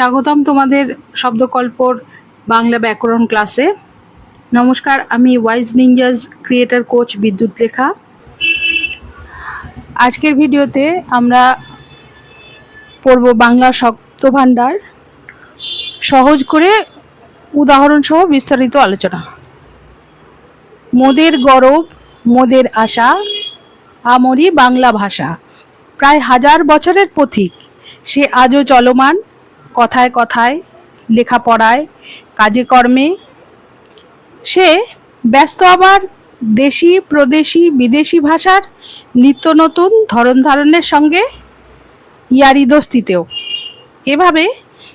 স্বাগতম তোমাদের শব্দকল্পর বাংলা ব্যাকরণ ক্লাসে নমস্কার, আমি ওয়াইজ নিঞ্জাজ ক্রিয়েটার কোচ বিদ্যুৎ লেখা। আজকের ভিডিওতে আমরা পড়ব বাংলা শব্দ ভাণ্ডার সহজ করে উদাহরণ সহ বিস্তারিত আলোচনা। মোদের গরব, মোদের আশা, আমরি বাংলা ভাষা। প্রায় হাজার বছরের পথিক, সে আজও চলমান। কথায় কথায়, লেখাপড়ায়, কাজে কর্মে। সে ব্যস্ত আবার দেশি, প্রদেশি, বিদেশি ভাষার নিত্য নতুন ধরন ধারণের সঙ্গে ইয়ারি দোস্তিতেও এভাবে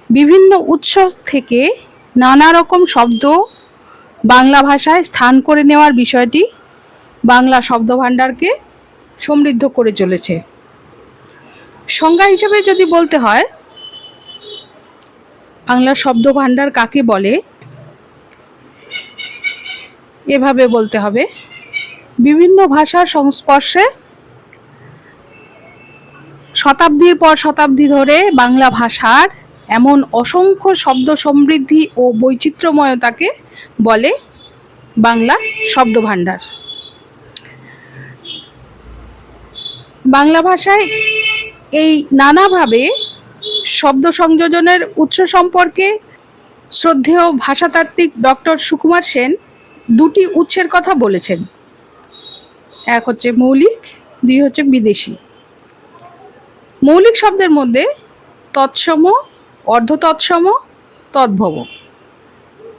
বিভিন্ন উৎস থেকে নানা রকম শব্দ বাংলা ভাষায় স্থান করে নেওয়ার বিষয়টি বাংলা শব্দভাণ্ডারকে সমৃদ্ধ করে চলেছে। সংজ্ঞা হিসেবে যদি বলতে হয় বাংলা শব্দ ভাণ্ডার কাকে বলে? এভাবে বলতে হবে। বিভিন্ন ভাষার সংস্পর্শে শতাব্দীর পর শতাব্দী ধরে বাংলা ভাষার এমন অসংখ্য শব্দ সমৃদ্ধি ও বৈচিত্র্যময়তাকে বলে বাংলা শব্দ ভাণ্ডার বাংলা ভাষায় এই নানাভাবে শব্দ সংযোজনের উৎস সম্পর্কে শ্রদ্ধেয় ভাষাতাত্ত্বিক ডক্টর সুকুমার সেন দুটি উৎসের কথা বলেছেন। এক হচ্ছে মৌলিক, দুই হচ্ছে বিদেশি। মৌলিক শব্দের মধ্যে তৎসম অর্ধ তৎসম তদ্ভব।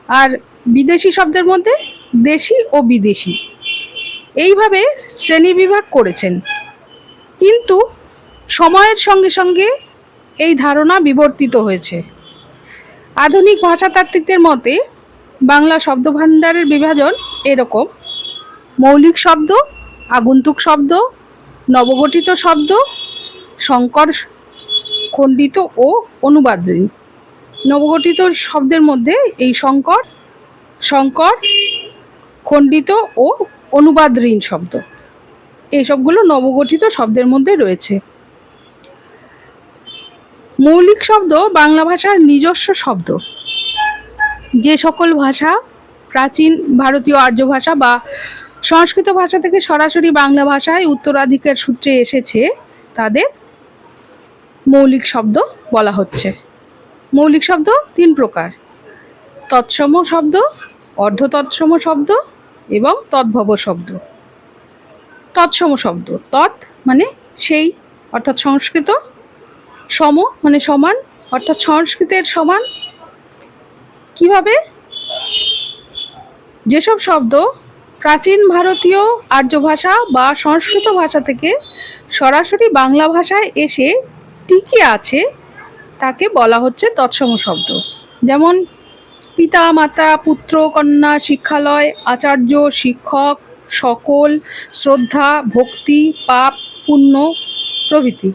আর বিদেশি শব্দের মধ্যে দেশি ও বিদেশি। এইভাবে শ্রেণীবিভাগ করেছেন। কিন্তু সময়ের সঙ্গে সঙ্গে এই ধারণা বিবর্তিত হয়েছে। আধুনিক ভাষাতাত্ত্বিকদের মতে, বাংলা শব্দভাণ্ডারের বিভাজন এরকম। মৌলিক শব্দ, আগন্তুক শব্দ, নবগঠিত শব্দ, সংকর খণ্ডিত ও অনুবাদঋণ নবগঠিত শব্দের মধ্যে এই সংকর সংকর, খণ্ডিত ও অনুবাদঋণ শব্দ। এইসবগুলো নবগঠিত শব্দের মধ্যে রয়েছে। মৌলিক শব্দ বাংলা ভাষার নিজস্ব শব্দ। যে সকল ভাষা, প্রাচীন ভারতীয় আর্য ভাষা বা সংস্কৃত ভাষা থেকে সরাসরি বাংলা ভাষায় উত্তরাধিকার সূত্রে এসেছে, তাদের মৌলিক শব্দ বলা হচ্ছে। মৌলিক শব্দ তিন প্রকার। তৎসম শব্দ অর্ধ তৎসম শব্দ এবং তদ্ভব শব্দ। তৎসম শব্দ, তৎ মানে সেই, অর্থাৎ সংস্কৃত সম মানে সমান, অর্থাৎ সংস্কৃতের সমান। কীভাবে? যেসব শব্দ প্রাচীন ভারতীয় আর্য ভাষা বা সংস্কৃত ভাষা থেকে সরাসরি বাংলা ভাষায় এসে টিকে আছে, তাকে বলা হচ্ছে তৎসম শব্দ। যেমন, পিতা, মাতা, পুত্র, কন্যা, শিক্ষালয়, আচার্য, শিক্ষক, সকল, শ্রদ্ধা, ভক্তি, পাপ, পুণ্য প্রভৃতি।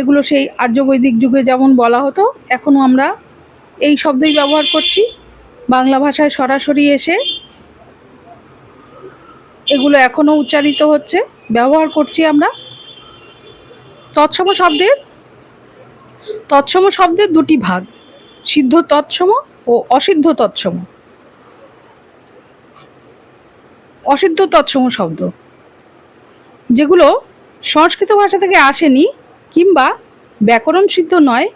এগুলো সেই আর্য বৈদিক যুগে যেমন বলা হতো, এখনও আমরা এই শব্দই ব্যবহার করছি। বাংলা ভাষায় সরাসরি এসে এগুলো এখনও উচ্চারিত হচ্ছে, ব্যবহার করছি আমরা। তৎসম শব্দের তৎসম শব্দের দুটি ভাগ, সিদ্ধ তৎসম ও অসিদ্ধ তৎসম। অসিদ্ধ তৎসম শব্দ, যেগুলো সংস্কৃত ভাষা থেকে আসেনি কিংবা ব্যাকরণ সিদ্ধ নয়,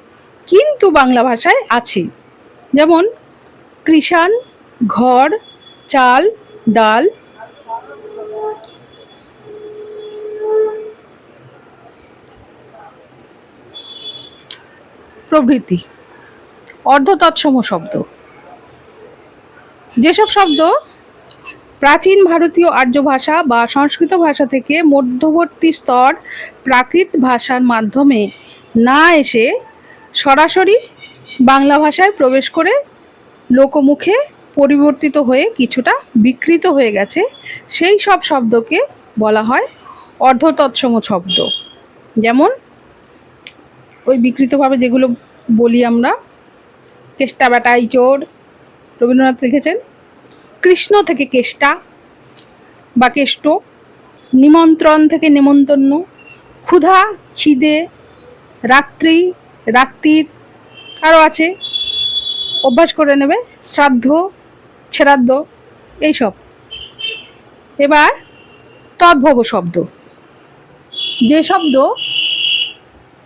কিন্তু বাংলা ভাষায় আছে। যেমন, কৃষাণ, ঘর, চাল, ডাল। প্রভৃতি অর্ধ তৎসম শব্দ। যেসব শব্দ প্রাচীন ভারতীয় আর্য ভাষা বা সংস্কৃত ভাষা থেকে মধ্যবর্তী স্তর প্রাকৃত ভাষার মাধ্যমে না এসে সরাসরি বাংলা ভাষায় প্রবেশ করে লোকমুখে পরিবর্তিত হয়ে কিছুটা বিকৃত হয়ে গেছে, সেই সব শব্দকে বলা হয় অর্ধতৎসম শব্দ। যেমন ওই বিকৃতভাবে যেগুলো বলি আমরা কেষ্টা বেটা ইচোর রবীন্দ্রনাথ লিখেছেন কৃষ্ণ থেকে কেষ্টা বা কেষ্ট, নিমন্ত্রণ থেকে নেমন্তন্ন, ক্ষুধা, খিদে, রাত্রি রাত্রির আরও আছে। অভ্যাস করে নেবে, শ্রাদ্ধ ছেড়াদ্দ এইসব। এবার তদ্ভব শব্দ। যে শব্দ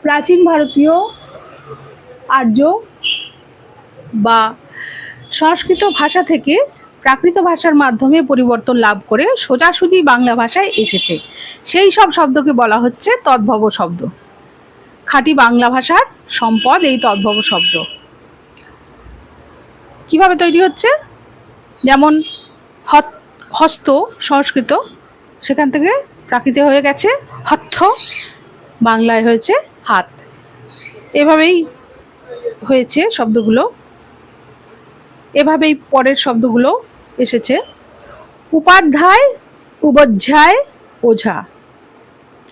প্রাচীন ভারতীয় আর্য বা সংস্কৃত ভাষা থেকে প্রাকৃত ভাষার মাধ্যমে পরিবর্তন লাভ করে সোজাসুজি বাংলা ভাষায় এসেছে। সেই সব শব্দকে বলা হচ্ছে তদ্ভব শব্দ। খাঁটি বাংলা ভাষার সম্পদ এই তদ্ভব শব্দ। কীভাবে তৈরি হচ্ছে? যেমন হস্ত সংস্কৃত, সেখান থেকে প্রাকৃতে হয়ে গেছে হত্থ বাংলায় হয়েছে হাত। এভাবেই হয়েছে শব্দগুলো। এভাবেই পরের শব্দগুলো এসেছে। উপাধ্যায়, উপধ্যায়, ওঝা।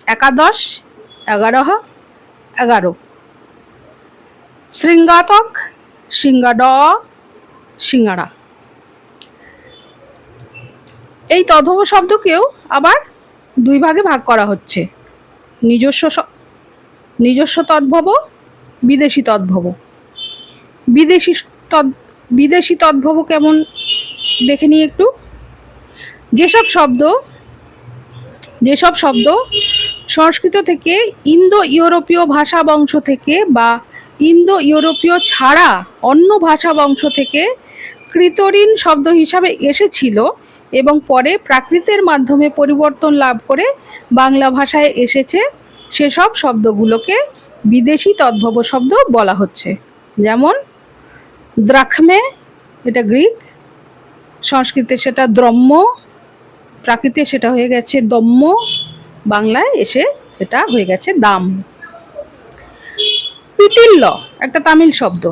একাদশ, এগারোহ, এগারো। শৃঙ্গাতক সিঙ্গাড সিঙ্গারা এই তদ্ভব শব্দকেও আবার দুই ভাগে ভাগ করা হচ্ছে। নিজস্ব নিজস্ব তদ্ভব, বিদেশি তদ্ভব। বিদেশি তদ বিদেশি তদ্ভব কেমন? দেখে নিই একটু। যেসব শব্দ যেসব শব্দ সংস্কৃত থেকে ইন্দো ইউরোপীয় ভাষা বংশ থেকে বা ইন্দো ইউরোপীয় ছাড়া অন্য ভাষা বংশ থেকে কৃতরিন শব্দ হিসাবে এসেছিল এবং পরে প্রাকৃতের মাধ্যমে পরিবর্তন লাভ করে বাংলা ভাষায় এসেছে, সেসব শব্দগুলোকে বিদেশি তদ্ভব শব্দ বলা হচ্ছে। যেমন দ্রাখমে এটা গ্রিক। সংস্কৃতে সেটা দ্রম্য। প্রাকৃতে সেটা হয়ে গেছে দম্য। বাংলায় এসে সেটা হয়ে গেছে দাম। পিটিল্য একটা তামিল শব্দ।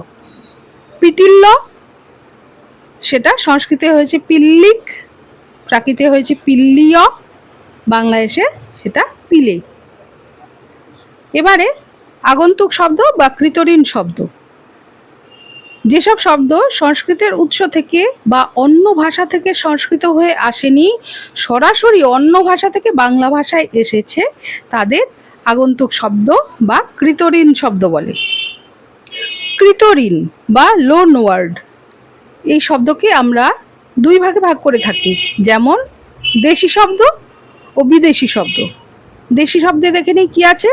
পিটিল্য সেটা সংস্কৃতে হয়েছে পিল্লিক প্রাকৃতে হয়েছে পিল্লিয়। বাংলায় এসে সেটা পিলে এবারে আগন্তুক শব্দ বা কৃতরিন শব্দ। যেসব শব্দ সংস্কৃতের উৎস থেকে বা অন্য ভাষা থেকে সংস্কৃত হয়ে আসেনি, সরাসরি অন্য ভাষা থেকে বাংলা ভাষায় এসেছে, তাদের আগন্তুক শব্দ বা কৃতরিন শব্দ বলে। কৃতরিন বা লোন ওয়ার্ড এই শব্দকে আমরা দুই ভাগে ভাগ করে থাকি, যেমন দেশি শব্দ ও বিদেশি শব্দ। দেশি শব্দে দেখে নিই কী আছে?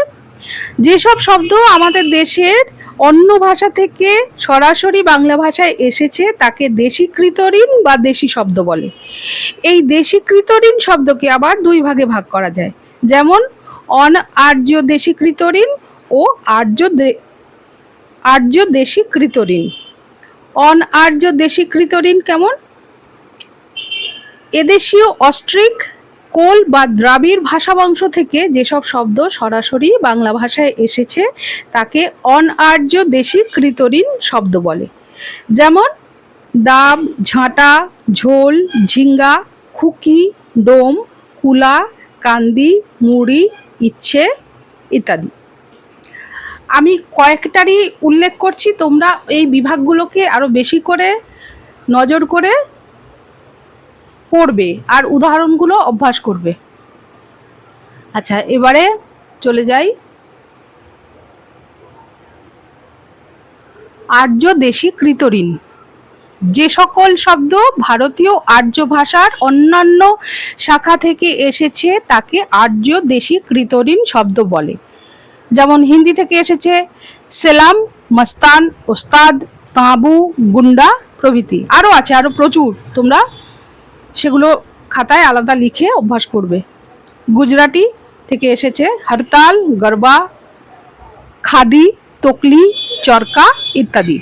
যেসব শব্দ আমাদের দেশের অন্য ভাষা থেকে সরাসরি বাংলা ভাষায় এসেছে, তাকে দেশীকৃতঋণ বা দেশি শব্দ বলে। এই দেশীকৃতঋণ শব্দকে আবার দুই ভাগে ভাগ করা যায়। যেমন on Arya দেশীকৃতঋণ O Arya Arya দেশীকৃতঋণ on আর্য দেশীকৃতঋণ কেমন? এদেশীয় অস্ট্রিক কোল বা দ্রাবিড় ভাষাবংশ থেকে যেসব শব্দ সরাসরি বাংলা ভাষায় এসেছে, তাকে অন আর্য দেশি কৃতঋণ শব্দ বলে। যেমন, দাব, ঝাঁটা, ঝোল, ঝিঙ্গা, খুকি, ডোম, কুলা, কান্দি, মুড়ি, ইচ্ছে ইত্যাদি। আমি কয়েকটারই উল্লেখ করছি, তোমরা এই বিভাগগুলোকে আরও বেশি করে নজর করে পড়বে আর উদাহরণগুলো অভ্যাস করবে। আচ্ছা এবারে চলে যাই। আর্য দেশি কৃতঋণ যে সকল শব্দ ভারতীয় আর্য ভাষার অন্যান্য শাখা থেকে এসেছে, তাকে আর্য দেশি কৃতঋণ শব্দ বলে। যেমন হিন্দি থেকে এসেছে, সেলাম, মস্তান, ওস্তাদ, তাঁবু, গুন্ডা প্রভৃতি। আরও আছে আরও প্রচুর। তোমরা সেগুলো খাতায় আলাদা লিখে অভ্যাস করবে। গুজরাটি থেকে এসেছে হরতাল, গরবা, খাদি, তকলি, চরকা ইত্যাদি।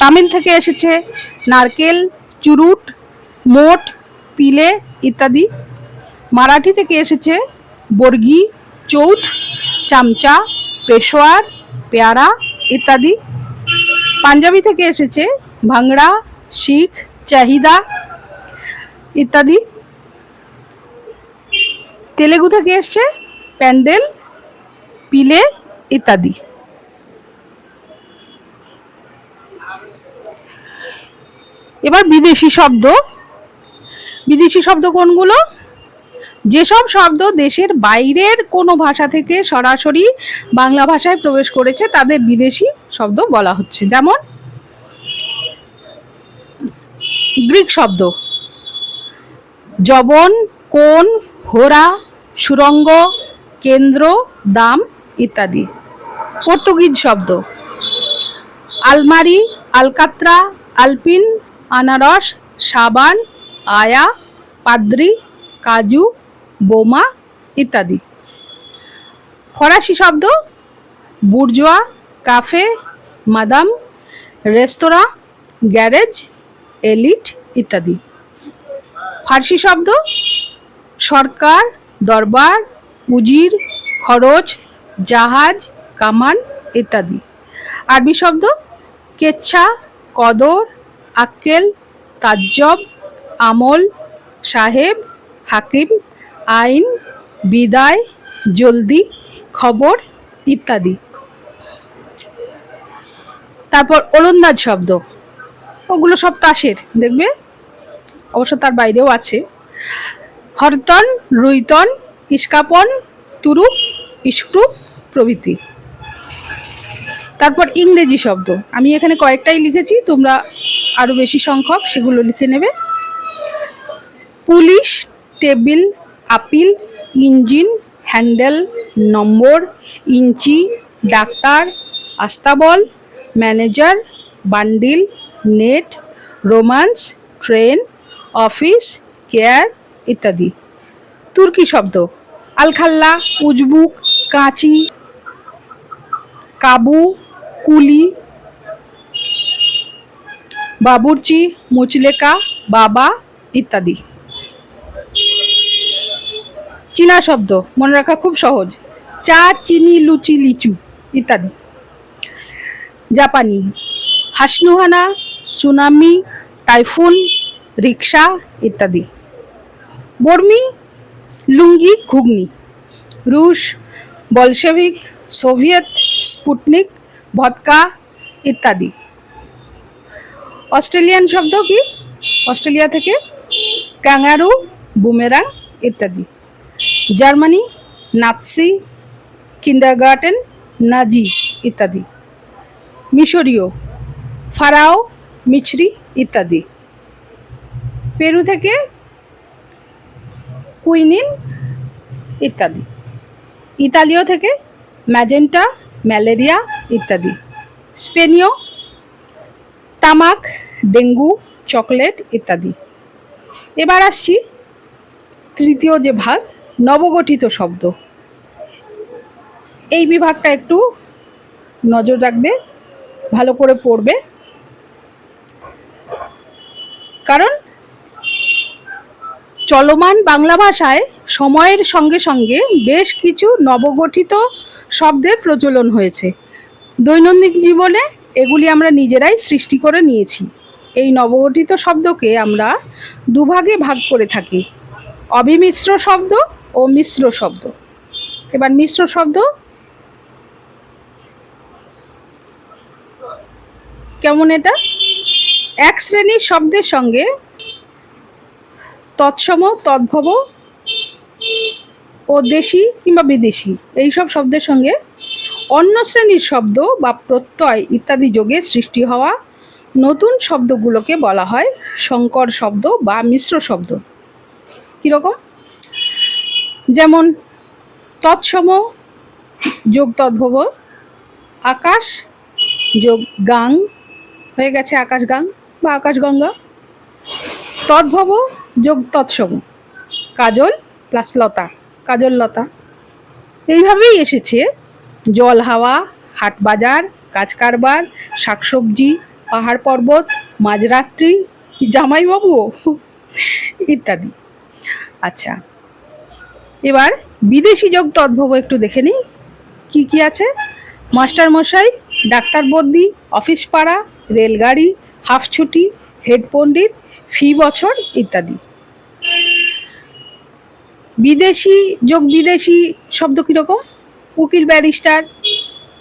তামিল থেকে এসেছে নারকেল, চুরুট, মোট, পিলে ইত্যাদি। মারাঠি থেকে এসেছে বর্গি, চৌথ, চামচা, পেশোয়ার, পেয়ারা ইত্যাদি। পাঞ্জাবি থেকে এসেছে ভাংড়া, শিখ, চাহিদা ইত্যাদি। তেলেগু থেকে এসছে প্যান্ডেল, পিলে ইত্যাদি। এবার বিদেশি শব্দ। বিদেশি শব্দ কোনগুলো? যেসব শব্দ দেশের বাইরের কোনো ভাষা থেকে সরাসরি বাংলা ভাষায় প্রবেশ করেছে, তাদের বিদেশি শব্দ বলা হচ্ছে। যেমন, গ্রিক শব্দ। জবন কোন হোরা সুরঙ্গ, কেন্দ্র, দাম ইত্যাদি। পর্তুগিজ শব্দ। আলমারি, আলকাত্রা, আলপিন, আনারস, সাবান, আয়া, পাদ্রি, কাজু, বোমা ইত্যাদি। ফরাসি শব্দ, bourgeois, cafe, madam, restaurant, garage, elite ইত্যাদি। ফার্সি শব্দ? সরকার, দরবার উজির খরচ, জাহাজ, কামান ইত্যাদি। আরবি শব্দ? কেচ্ছা, কদর, আক্কেল, তাজ্জব, আমল, সাহেব, হাকিম, আইন, বিদায়, জলদি, খবর ইত্যাদি। তারপর ওলন্দাজ শব্দ। ওগুলো সব তাসের, দেখবে? অবশ্য তার বাইরেও আছে। হরতন, রুইতন, ইস্কাপন, তুরুপ, ইস্ক্রুপ প্রভৃতি। তারপর ইংরেজি শব্দ। আমি এখানে কয়েকটাই লিখেছি, তোমরা আরও বেশি সংখ্যক সেগুলো লিখে নেবে। Police, table, appeal, engine, handle, number, inch, doctor, আস্তাবল, manager, bundle, net, romance, train office, care ইত্যাদি। তুর্কি শব্দ। আলখাল্লা, উজবুক, কাঁচি, কাবু, কুলি, বাবুর্চি, মুচলেকা, বাবা ইত্যাদি। চীনা শব্দ। মনে রাখা খুব সহজ। চা, চিনি, লুচি, লিচু ইত্যাদি। জাপানি। হাসনুহানা, সুনামি, টাইফুন রিক্সা ইত্যাদি। বর্মি, লুঙ্গি, ঘুগনি। রুশ, বলশেভিক, সোভিয়েত, স্পুটনিক, ভদকা ইত্যাদি। অস্ট্রেলিয়ান শব্দ কি? অস্ট্রেলিয়া থেকে ক্যাঙ্গারু, বুমেরাং ইত্যাদি। জার্মানি, নাৎসি, কিন্ডারগার্টেন, নাজি ইত্যাদি। মিশরীয়, ফারাও, মিছরি ইত্যাদি। পেরু থেকে কুইনিন ইত্যাদি। ইতালীয় থেকে ম্যাজেন্টা, ম্যালেরিয়া ইত্যাদি। স্পেনীয়, তামাক, ডেঙ্গু, চকলেট ইত্যাদি। এবার আসছি তৃতীয় যে ভাগ, নবগঠিত শব্দ। এই বিভাগটা একটু নজর রাখবে, ভালো করে পড়বে। কারণ চলমান বাংলা ভাষায় সময়ের সঙ্গে সঙ্গে বেশ কিছু নবগঠিত শব্দের প্রচলন হয়েছে। দৈনন্দিন জীবনে এগুলি আমরা নিজেরাই সৃষ্টি করে নিয়েছি। এই নবগঠিত শব্দকে আমরা দুভাগে ভাগ করে থাকি। অবিমিশ্র শব্দ ও মিশ্র শব্দ। এবার মিশ্র শব্দ। কেমন এটা? এক শ্রেণির শব্দের সঙ্গে তৎসম, তদ্ভব ও দেশি কিংবা বিদেশি। এইসব শব্দের সঙ্গে অন্য শ্রেণির শব্দ বা প্রত্যয় ইত্যাদি যোগে সৃষ্টি হওয়া নতুন শব্দগুলোকে বলা হয় সংকর শব্দ বা মিশ্র শব্দ। কীরকম? যেমন, তৎসম যোগ তদ্ভব, আকাশ যোগ গাং, হয়ে গেছে আকাশ গাং বা আকাশগঙ্গা তদ্ভব যোগ তৎসম। কাজল প্লাস লতা। কাজল, লতা। এইভাবেই এসেছে জল হাওয়া, হাট বাজার, কাজ কারবার, শাকসবজি, পাহাড় পর্বত, মাঝরাত্রি, জামাইবাবুও ইত্যাদি। আচ্ছা এবার বিদেশি যোগ তদ্ভব একটু দেখে নিই। কী কী আছে? মাস্টার মশাই ডাক্তার বদ্যি অফিস পাড়া, রেলগাড়ি হাফ ছুটি হেড পণ্ডিত ফি বছর ইত্যাদি। বিদেশি, যোগ বিদেশি শব্দ কীরকম? উকিল, ব্যারিস্টার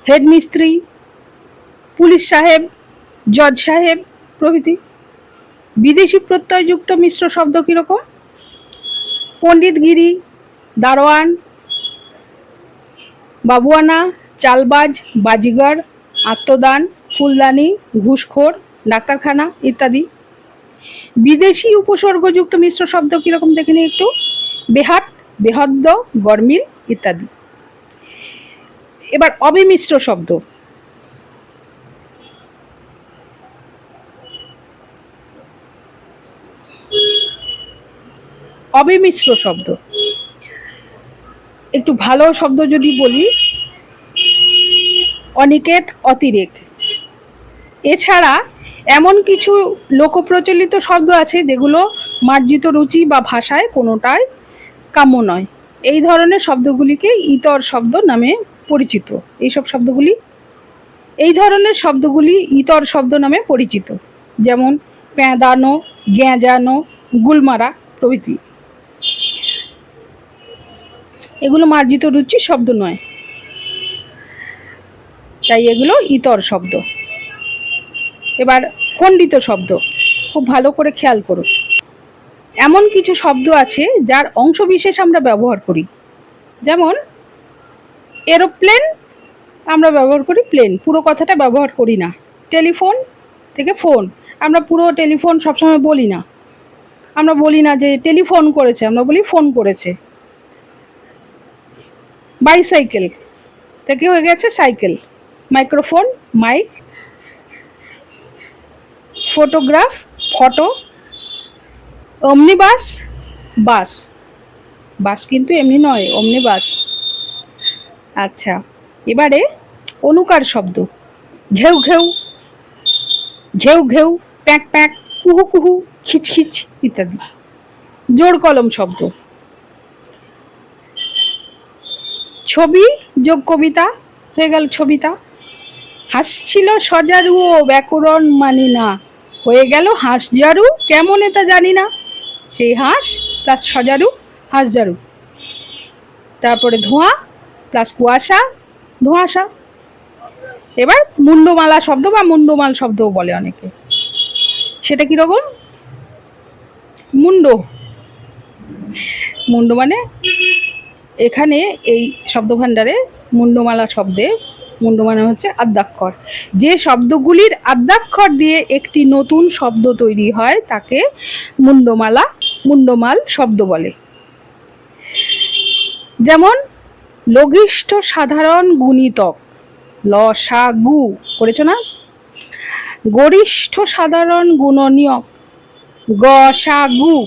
হেড মিস্ত্রি পুলিশ সাহেব, জজ সাহেব, প্রভৃতি। বিদেশি প্রত্যয়যুক্ত মিশ্র শব্দ কীরকম? পণ্ডিতগিরি দারোয়ান, বাবুয়ানা, চালবাজ, বাজিগর, আত্মদান, ফুলদানি, ঘুষখোর, ডাক্তারখানা ইত্যাদি। বিদেশি উপসর্গযুক্ত মিশ্র শব্দ কীরকম দেখে নিই একটু? বেহাত, বেহদ্দ, গরমিল ইত্যাদি। এবার অবিমিশ্র শব্দ। অবিমিশ্র শব্দ। একটু ভালো শব্দ যদি বলি, অনিকেত অতিরেক। এছাড়া এমন কিছু লোকপ্রচলিত শব্দ আছে যেগুলো মার্জিত রুচি বা ভাষায় কোনোটাই কাম্য নয়। এই ধরনের শব্দগুলিকে ইতর শব্দ নামে পরিচিত। এইসব শব্দগুলি, এই ধরনের শব্দগুলি ইতর শব্দ নামে পরিচিত। যেমন প্যাঁদানো গ্যাঁজানো গুলমারা প্রভৃতি। এগুলো মার্জিত রুচির শব্দ নয়। তাই এগুলো ইতর শব্দ। এবার খণ্ডিত শব্দ। খুব ভালো করে খেয়াল করো এমন কিছু শব্দ আছে যার অংশবিশেষ আমরা ব্যবহার করি। যেমন, এরোপ্লেন আমরা ব্যবহার করি প্লেন। পুরো কথাটা ব্যবহার করি না। টেলিফোন থেকে ফোন। আমরা পুরো টেলিফোন সবসময় বলি না। আমরা বলি না যে টেলিফোন করেছে, আমরা বলি ফোন করেছে। বাইসাইকেল থেকে হয়ে গেছে cycle. Microphone, mike photograph, photo অমনি বাস বাস বাস কিন্তু এমনি নয় অমনি বাস আচ্ছা এবারে অনুকার শব্দ। ঘেউ ঘেউ ঘেউ ঘেউ, প্যাক প্যাক, কুহু কুহু খিচখিচ ইত্যাদি। জোর কলম শব্দ। ছবি, যোগ কবিতা, হয়ে গেল ছবিতা। হাসছিল সজারু ও ব্যাকরণ মানি না হয়ে গেল হাঁসজারু কেমন এটা জানি না। সেই হাঁস প্লাস সজারু হাঁসজারু তারপরে ধোঁয়া প্লাস কুয়াশা, ধোঁয়াশা। এবার মুন্ডমালা শব্দ বা মুন্ডমাল শব্দও বলে অনেকে। সেটা কীরকম মুন্ড। মুন্ড মানে এখানে এই শব্দভাণ্ডারে মুন্ডমালা শব্দে মুন্ড মানে হচ্ছে আদ্যাক্ষর। যে শব্দগুলির আদ্যাক্ষর দিয়ে একটি নতুন শব্দ তৈরি হয়, তাকে মুন্ডমালা, মুন্ডমাল শব্দ বলে। যেমন, লঘিষ্ঠ সাধারণ গুণিতক, ল, সা, গু, করেছ না? গরিষ্ঠ সাধারণ গুণনীয়ক, গ, সা, গু,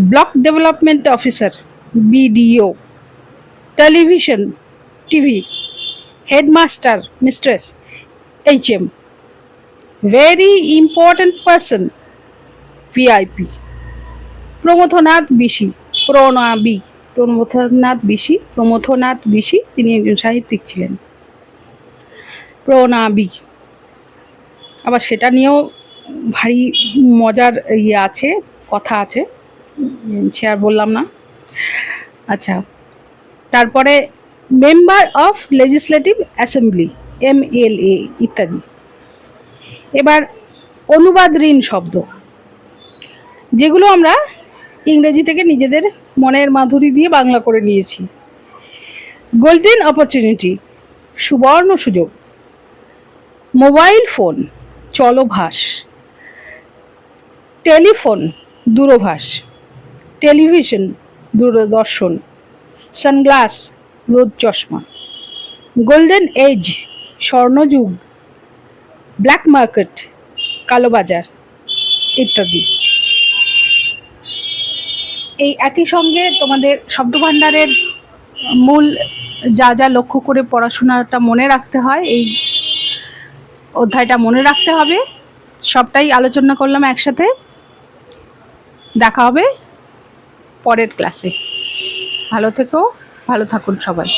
block development officer BDO television, TV. Headmaster mistress H M very important person VIP Pramathanath Bishi প্রণাবি Pramathanath Bishi Pramathanath Bishi তিনি একজন সাহিত্যিক ছিলেন। প্রণাবি আবার সেটা নিয়েও ভারী মজার ইয়ে আছে, কথা আছে সে আর বললাম না। আচ্ছা তারপরে member of legislative assembly, M L A ইত্যাদি। এবার অনুবাদ ঋণ শব্দ। যেগুলো আমরা ইংরেজি থেকে নিজেদের মনের মাধুরী দিয়ে বাংলা করে নিয়েছি। গোল্ডেন অপরচুনিটি, সুবর্ণ সুযোগ। মোবাইল ফোন, চলভাস। টেলিফোন, দূরভাষ। টেলিভিশন, দূরদর্শন। সানগ্লাস রোদ চশমা। গোল্ডেন এজ, স্বর্ণযুগ, ব্ল্যাক মার্কেট কালোবাজার ইত্যাদি। এই একই সঙ্গে তোমাদের শব্দভাণ্ডারের মূল যা যা লক্ষ্য করে পড়াশোনাটা মনে রাখতে হয়, এই অধ্যায়টা মনে রাখতে হবে। সবটাই আলোচনা করলাম একসাথে। দেখা হবে পরের ক্লাসে। ভালো থেকো। ভালো থাকুন সবাই।